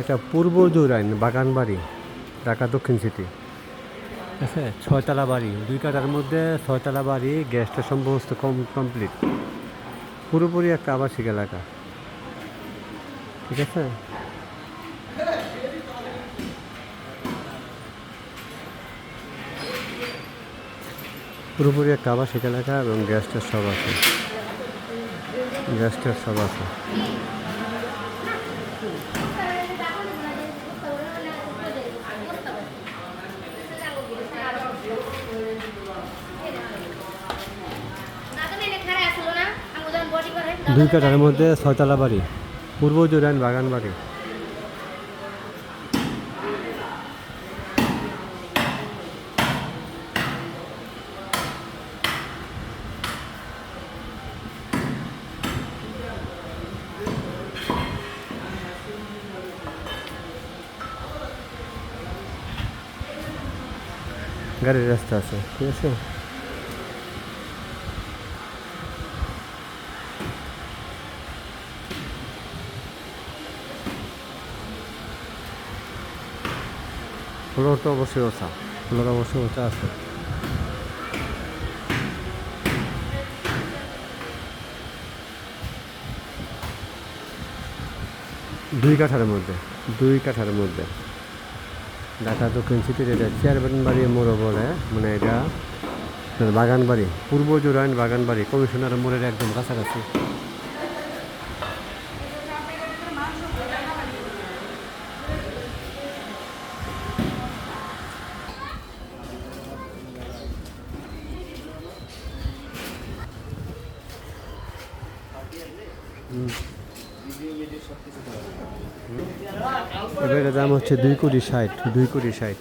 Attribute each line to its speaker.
Speaker 1: এটা পূর্ব জোরাইন বাগানবাড়ি ঢাকা দক্ষিণ সিটি। আছে ছয়তলা বাড়ি দুই কাটার মধ্যে ছয়তলা বাড়ি গ্যাসটা সমস্ত কম কমপ্লিট পুরোপুরি একটা আবাসিক এলাকা। ঠিক আছে? পুরোপুরি একটা আবাসিক এলাকা এবং গ্যাসটার সব আছে। গ্যাসটার সব আছে। দুই কাটার মধ্যে ছয়তলা বাড়ি পূর্ব জোরাইন বাগান বাড়ি। গাড়ির রাস্তা আছে ঠিক আছে? ফ্লোর তো অবশ্যই ওঠা ফ্লোর অবশ্যই ওঠা আছে। দুই কাঠার মধ্যে, দুই কাঠার মধ্যে। ঢাকা দক্ষিণ সিটির এটা চেয়ারম্যান বাড়ি মোড় বলে মানে এটা বাগান বাড়ি পূর্ব জোরাইন বাগান বাড়ি কমিশনার মোড়ের একদম কাছাকাছি। এবার দাম হচ্ছে দুই কোটি ষাট দুই কোটি ষাট।